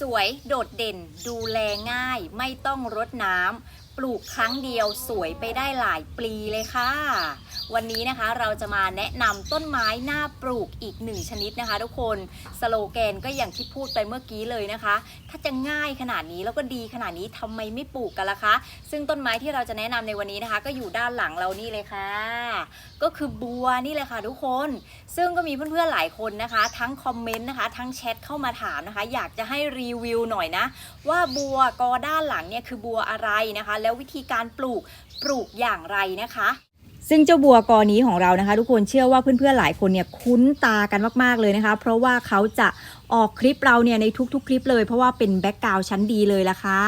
สวยโดดเด่นดูแลง่าย ไม่ต้องรดน้ำปลูกครั้งเดียวสวยไปได้หลายปีเลยค่ะ วันนี้นะคะเราจะมาแนะนำต้นไม้หน้าปลูกอีกหนึ่งชนิดนะคะ ทุกคนสโลแกนก็อย่างที่พูดไปเมื่อกี้เลยนะคะ ถ้าจะง่ายขนาดนี้แล้วก็ดีขนาดนี้ทำไมไม่ปลูกกันล่ะคะ ซึ่งต้นไม้ที่เราจะแนะนำในวันนี้นะคะ ก็อยู่ด้านหลังเรานี่เลยค่ะ ก็คือบัวนี่เลยค่ะทุกคน ซึ่งก็มีเพื่อนๆหลายคนนะคะ ทั้งคอมเมนต์นะคะ ทั้งแชทเข้ามาถามนะคะ อยากจะให้รีวิวหน่อยนะ ว่าบัวกอด้านหลังเนี่ยคือบัวอะไรนะคะ แล้ววิธีการปลูกปลูกอย่างไรนะคะ ซึ่งเจ้าบัวกอนี้ของเรานะคะ ทุกคนเชื่อว่าเพื่อนๆหลายคนเนี่ยคุ้นตากันมากๆเลยนะคะ เพราะว่าเขาจะออกคลิปเราเนี่ยในทุกๆ คลิปเลย เพราะว่าเป็นแบ็กกราวชั้นดีเลยละค่ะ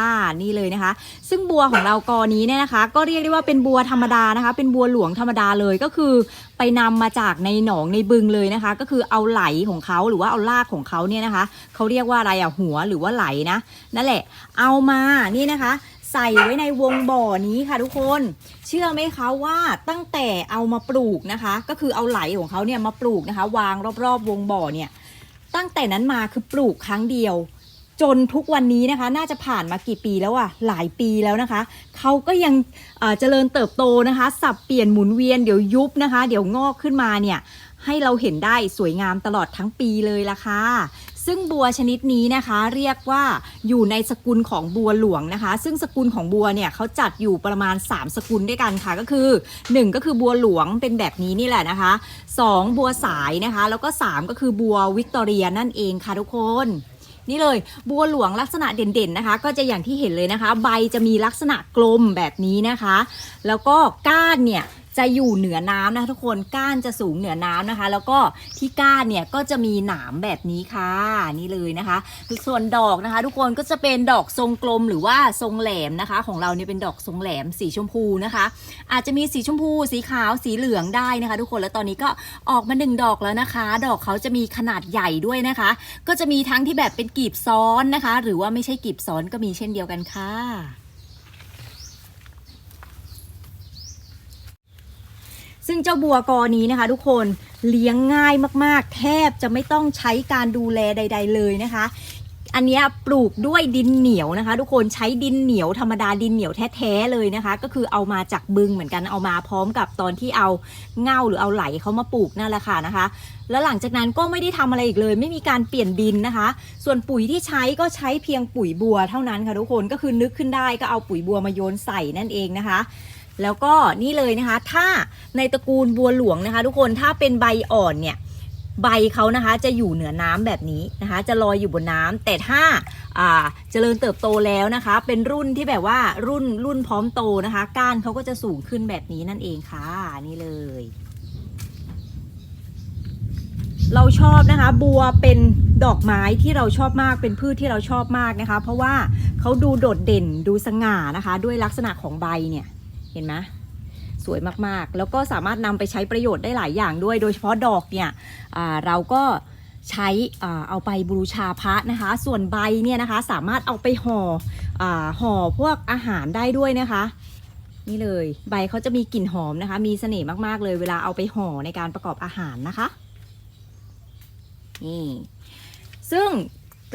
นี่เลยนะคะ ซึ่งบัวของเรากอนี้เนี่ยนะคะ ก็เรียกได้ว่าเป็นบัวธรรมดานะคะ เป็นบัวหลวงธรรมดาเลยก็คือไปนำมาจากในหนองในบึงเลยนะคะ ก็คือเอาไหลของเขาหรือว่าเอารากของเขาเนี่ยนะคะเขาเรียกว่าอะไรอะหัวหรือว่าไหลนะนั่นแหละ เอามานี่นะคะ ใส่ไว้ในวงบ่อนี้ค่ะทุกคน เชื่อไหมคะว่าตั้งแต่เอามาปลูกนะคะ ก็คือเอาไหลของเขาเนี่ยมาปลูกนะคะ วางรอบๆ วงบ่อเนี่ยตั้งแต่นั้นมาคือปลูกครั้งเดียว จนทุกวันนี้นะคะ น่าจะผ่านมากี่ปีแล้วอะหลายปีแล้วนะคะเขาก็ยังเจริญเติบโตนะคะ สับเปลี่ยนหมุนเวียนเดี๋ยวยุบนะคะ เดี๋ยวงอกขึ้นมาเนี่ยให้เราเห็นได้สวยงามตลอดทั้งปีเลยล่ะค่ะ ซึ่งบัวชนิดนี้นะคะเรียกว่าอยู่ในสกุลของบัวหลวงนะคะ ซึ่งสกุลของบัวเนี่ยเขาจัดอยู่ประมาณ 3 สกุลด้วยกันค่ะก็คือ 1 ก็คือบัวหลวงเป็นแบบนี้นี่แหละนะคะ 2 บัวสายนะคะ แล้วก็ 3 ก็คือบัววิกตอเรียนั่นเองค่ะทุกคนนี่เลยบัวหลวงลักษณะเด่นๆนะคะ ก็จะอย่างที่เห็นเลยนะคะ ใบจะมีลักษณะกลมแบบนี้นะคะ แล้วก็ก้านเนี่ย จะอยู่เหนือน้ำนะทุกคนก้านจะสูงเหนือน้ำนะคะ แล้วก็ที่ก้านเนี่ยก็จะมีหนามแบบนี้ค่ะนี่เลยนะคะ ส่วนดอกนะคะ ทุกคนก็จะเป็นดอกทรงกลมหรือว่าทรงแหลมนะคะ ของเราเนี่ยเป็นดอกทรงแหลมสีชมพูนะคะ อาจจะมีสีชมพูสีขาวสีเหลืองได้นะคะ ทุกคนแล้วตอนนี้ก็ออกมาหนึ่งดอกแล้วนะคะ ดอกเขาจะมีขนาดใหญ่ด้วยนะคะ ก็จะมีทั้งที่แบบเป็นกีบซ้อนนะคะ หรือว่าไม่ใช่กีบซ้อนก็มีเช่นเดียวกันค่ะ ซึ่งเจ้าบัวกอนี้นะคะ ทุกคนเลี้ยงง่ายมากๆ แทบจะไม่ต้องใช้การดูแลใด ๆ เลยนะคะ อันนี้ปลูกด้วยดินเหนียวนะคะ ทุกคนใช้ดินเหนียวธรรมดาดินเหนียวแท้ๆเลยนะคะ ก็คือเอามาจากบึงเหมือนกันเอามาพร้อมกับตอนที่เอาเง่าหรือเอาไหลเขามาปลูกนั่นแหละค่ะนะคะ แล้วหลังจากนั้นก็ไม่ได้ทำอะไรอีกเลย ไม่มีการเปลี่ยนดินนะคะ ส่วนปุ๋ยที่ใช้ก็ใช้เพียงปุ๋ยบัวเท่านั้นค่ะทุกคนก็คือนึกขึ้นได้ก็เอาปุ๋ยบัวมาโยนใส่นั่นเองนะคะ แล้วก็นี่เลยนะคะ ถ้าในตระกูลบัวหลวงนะคะ ทุกคนถ้าเป็นใบอ่อนเนี่ยใบเขานะคะจะอยู่เหนือน้ำแบบนี้นะคะ จะลอยอยู่บนน้ำแต่ถ้าอ่าเจริญเติบโตแล้วนะคะ เป็นรุ่นที่แบบว่ารุ่นรุ่นพร้อมโตนะคะ ก้านเขาก็จะสูงขึ้นแบบนี้นั่นเองค่ะนี่เลย เราชอบนะคะ บัวเป็นดอกไม้ที่เราชอบมากเป็นพืชที่เราชอบมากนะคะ เพราะว่าเขาดูโดดเด่นดูสง่านะคะ ด้วยลักษณะของใบเนี่ย เห็นไหมสวยมากๆ แล้วก็สามารถนำไปใช้ประโยชน์ได้หลายอย่างด้วย โดยเฉพาะดอกเนี่ยเราก็ใช้เอาไปบูชาพระนะคะ ส่วนใบเนี่ยนะคะสามารถเอาไปห่ออห่อพวกอาหารได้ด้วยนะคะ นี่เลยใบเขาจะมีกลิ่นหอมนะคะ มีเสน่ห์มากๆเลยเวลาเอาไปห่อในการประกอบอาหารนะคะนี่ซึ่ง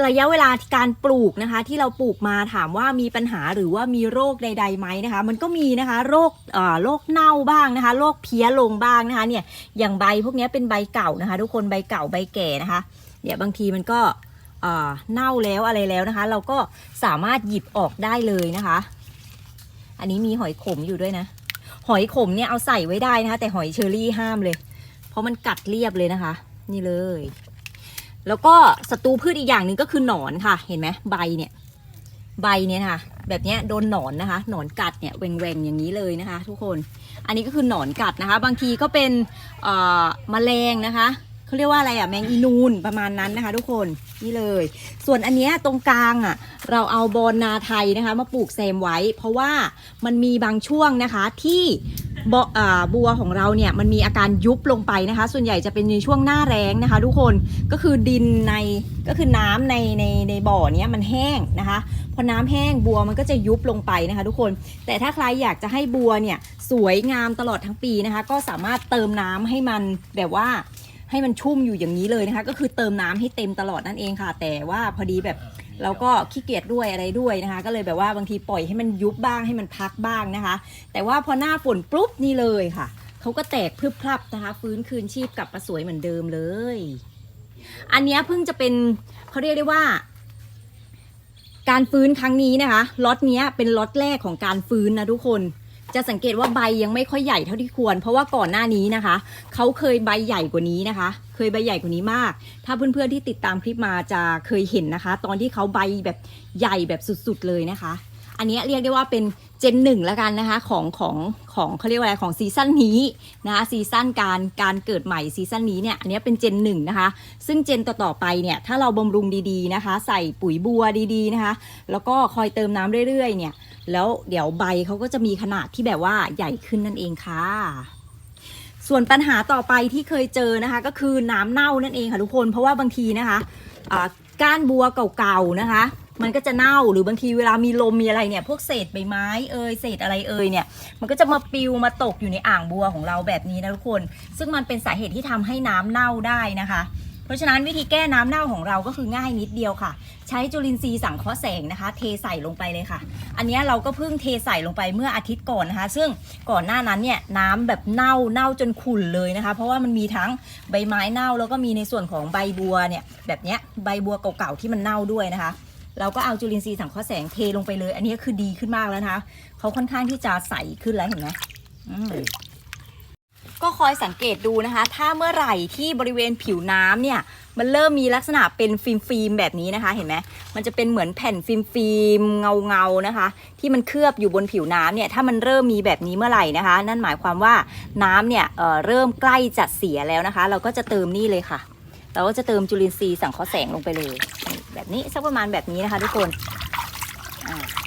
ระยะเวลาการปลูกนะคะ ที่เราปลูกมาถามว่ามีปัญหาหรือว่ามีโรคใดๆไหมนะคะ มันก็มีนะคะโรคเอ่อโรคเน่าบ้างนะคะโรคเพี้ยลงบ้างนะคะเนี่ยอย่างใบพวกนี้เป็นใบเก่านะคะ ทุกคนใบเก่าใบแก่นะคะเนี่ยบางทีมันก็เอ่อเน่าแล้วอะไรแล้วนะคะ เราก็สามารถหยิบออกได้เลยนะคะ อันนี้มีหอยขมอยู่ด้วยนะ หอยขมเนี่ยเอาใส่ไว้ได้นะคะ แต่หอยเชอรี่ห้ามเลย เพราะมันกัดเรียบเลยนะคะ นี่เลย แล้วก็ศัตรูพืชอีกอย่างหนึ่งก็คือหนอนค่ะ เห็นไหมใบเนี่ย ใบเนี่ยนะคะแบบเนี้ยโดนหนอนนะคะ หนอนกัดเนี่ยแหวงๆอย่างนี้เลยนะคะ ทุกคน อันนี้ก็คือหนอนกัดนะคะ บางทีก็เป็นเอ่อแมลงนะคะเขาเรียกว่าอะไรอะแมงอีนูนประมาณนั้นนะคะ ทุกคนนี่เลย ส่วนอันเนี้ยตรงกลางอะเราเอาบอนนาไทยนะคะ มาปลูกแซมไว้ เพราะว่ามันมีบางช่วงนะคะที่ บอ่าบัวของเราเนี่ยมันมีอาการยุบลงไปนะคะ ส่วนใหญ่จะเป็นในช่วงหน้าแรงนะคะ ทุกคนก็คือดินในก็คือน้ำในในในบ่อเนี้ยมันแห้งนะคะพอน้ำแห้งบัวมันก็จะยุบลงไปนะคะ ทุกคนแต่ถ้าใครอยากจะให้บัวเนี่ยสวยงามตลอดทั้งปีนะคะ ก็สามารถเติมน้ำให้มันแบบว่าให้มันชุ่มอยู่อย่างนี้เลยนะคะ ก็คือเติมน้ำให้เต็มตลอดนั่นเองค่ะ แต่ว่าพอดีแบบ แล้วก็ขี้เกียจด้วยอะไรด้วยนะคะ ก็เลยแบบว่าบางทีปล่อยให้มันยุบบ้างให้มันพักบ้างนะคะ แต่ว่าพอหน้าฝนปุ๊บนี่เลยค่ะเขาก็แตกพรึบพรับนะคะ ฟื้นคืนชีพกลับมาสวยเหมือนเดิมเลย อันนี้เพิ่งจะเป็นเขาเรียกได้ว่า การฟื้นครั้งนี้นะคะล็อตนี้เป็นล็อตแรกของการฟื้นนะทุกคนจะสังเกตว่าใบยังไม่ค่อยใหญ่เท่าที่ควร เพราะว่าก่อนหน้านี้นะคะ เขาเคยใบใหญ่กว่านี้นะคะ ยใบใหญ่กว่านี้มาก ถ้าเพื่อนๆที่ติดตามคลิปมาจะเคยเห็นนะคะ ตอนที่เขาใบแบบใหญ่แบบสุดๆเลยนะคะ อันนี้เรียกได้ว่าเป็นเจนหนึ่งแล้วกันนะคะของของของเขาเรียกว่าอะไรของซีซั่นนี้นะคะซีซั่นการการเกิดใหม่ซีซั่นนี้เนี่ยอันนี้เป็นเจนหนึ่งนะคะ ซึ่งเจนต่อๆไปเนี่ยถ้าเราบำรุงดีๆนะคะ ใส่ปุ๋ยบัวดีๆนะคะ แล้วก็คอยเติมน้ำเรื่อยๆเนี่ยแล้วเดี๋ยวใบเขาก็จะมีขนาดที่แบบว่าใหญ่ขึ้นนั่นเองค่ะ ส่วนปัญหาต่อไปที่เคยเจอนะคะ ก็คือน้ำเน่านั่นเองค่ะทุกคนเพราะว่าบางทีนะคะก้านบัวเก่าๆนะคะ มันก็จะเน่าหรือบางทีเวลามีลมมีอะไรเนี่ย พวกเศษใบไม้เอ่ยเศษอะไรเอ่ยเนี่ยมันก็จะมาปิวมาตกอยู่ในอ่างบัวของเราแบบนี้นะทุกคน ซึ่งมันเป็นสาเหตุที่ทำให้น้ำเน่าได้นะคะ เพราะฉะนั้นวิธีแก้น้ำเน่าของเราก็คือง่ายนิดเดียวค่ะ ใช้จุลินทรีย์สังเคราะห์แสงนะคะ เทใส่ลงไปเลยค่ะ อันนี้เราก็เพิ่งเทใส่ลงไปเมื่ออาทิตย์ก่อนนะคะ ซึ่งก่อนหน้านั้นเนี่ยน้ำแบบเน่าเน่าจนขุ่นเลยนะคะ เพราะว่ามันมีทั้งใบไม้เน่าแล้วก็มีในส่วนของใบบัวเนี่ยแบบเนี้ยใบบัวเก่าๆที่มันเน่าด้วยนะคะเราก็เอาจุลินทรีย์สังเคราะห์แสงเทลงไปเลย อันนี้คือดีขึ้นมากแล้วนะคะเขาค่อนข้างที่จะใสขึ้นแล้วเห็นไหมอืม ก็คอยสังเกตดูนะคะ ถ้าเมื่อไหร่ที่บริเวณผิวน้ำเนี่ยมันเริ่มมีลักษณะเป็นฟิล์มฟิล์มๆแบบนี้นะคะ เห็นไหมมันจะเป็นเหมือนแผ่นฟิล์มฟิล์มเงาเงาๆนะคะ ที่มันเคลือบอยู่บนผิวน้ำเนี่ยถ้ามันเริ่มมีแบบนี้เมื่อไหร่นะคะ นั่นหมายความว่าน้ำเนี่ยเเริ่มใกล้จะเสียแล้วนะคะ เราก็จะเติมนี่เลยค่ะ เราก็จะเติมจุลินทรีย์สังเคราะห์แสงลงไปเลย แบบนี้สักประมาณแบบนี้นะคะ ทุกคนอ่า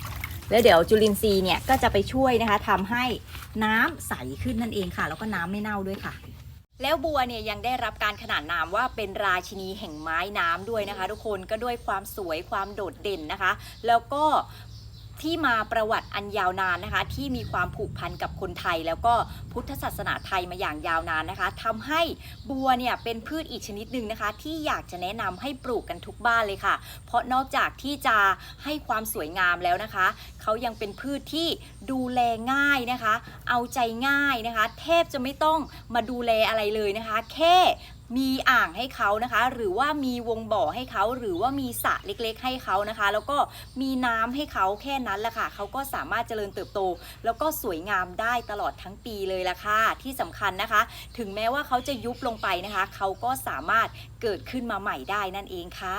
แล้วเดี๋ยวจุลินทรีย์เนี่ยก็จะไปช่วยนะคะทำให้น้ำใสขึ้นนั่นเองค่ะ แล้วก็น้ำไม่เน่าด้วยค่ะแล้วบัวเนี่ยยังได้รับการขนานนามว่าเป็นราชินีแห่งไม้น้ำด้วยนะคะ ทุกคนก็ด้วยความสวยความโดดเด่นนะคะ แล้วก็ ที่มาประวัติอันยาวนานนะคะ ที่มีความผูกพันกับคนไทย แล้วก็พุทธศาสนาไทยมาอย่างยาวนานนะคะทำให้บัวเนี่ยเป็นพืชอีกชนิดหนึ่งนะคะ ที่อยากจะแนะนำให้ปลูกกันทุกบ้านเลยค่ะ เพราะนอกจากที่จะให้ความสวยงามแล้วนะคะเขายังเป็นพืชที่ดูแลง่ายนะคะ เอาใจง่ายนะคะ แทบจะไม่ต้องมาดูแลอะไรเลยนะคะ แค่ มีอ่างให้เขานะคะ หรือว่ามีวงบ่อให้เขา หรือว่ามีสระเล็กๆ ให้เขานะคะ แล้วก็มีน้ำให้เขาแค่นั้นแหละค่ะเขาก็สามารถเจริญเติบโต แล้วก็สวยงามได้ตลอดทั้งปีเลยละค่ะที่สำคัญนะคะ ถึงแม้ว่าเขาจะยุบลงไปนะคะ เขาก็สามารถเกิดขึ้นมาใหม่ได้นั่นเองค่ะ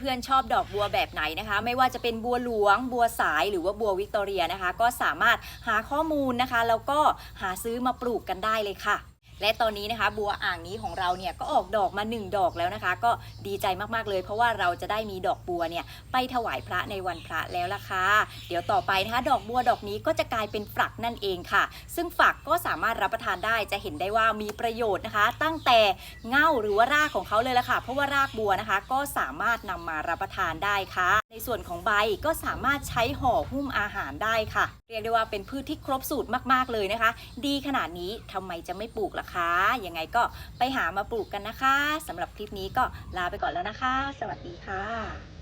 เพื่อนๆชอบดอกบัวแบบไหนนะคะ ไม่ว่าจะเป็นบัวหลวง บัวสายหรือว่าบัววิกตอเรียนะคะ ก็สามารถหาข้อมูลนะคะ แล้วก็หาซื้อมาปลูกกันได้เลยค่ะ และตอนนี้นะคะบัวอ่างนี้ของเราเนี่ยก็ออกดอกมา 1 ดอกแล้วนะคะ ก็ดีใจมากๆเลย เพราะว่าเราจะได้มีดอกบัวเนี่ยไปถวายพระในวันพระแล้วล่ะค่ะเดี๋ยวต่อไปนะคะดอกบัวดอกนี้ก็จะกลายเป็นฝักนั่นเองค่ะ ซึ่งฝักก็สามารถรับประทานได้จะเห็นได้ว่ามีประโยชน์นะคะ ตั้งแต่เง่าหรือว่ารากของเขาเลยล่ะค่ะ เพราะว่ารากบัวนะคะ ก็สามารถนำมารับประทานได้ค่ะ ในส่วนของใบก็สามารถใช้ห่อหุ้มอาหารได้ค่ะ เรียกได้ว่าเป็นพืชที่ครบสูตรมากๆเลยนะคะ ดีขนาดนี้ทำไมจะไม่ปลูกล่ะคะ ยังไงก็ไปหามาปลูกกันนะคะสำหรับคลิปนี้ก็ลาไปก่อนแล้วนะคะ สวัสดีค่ะ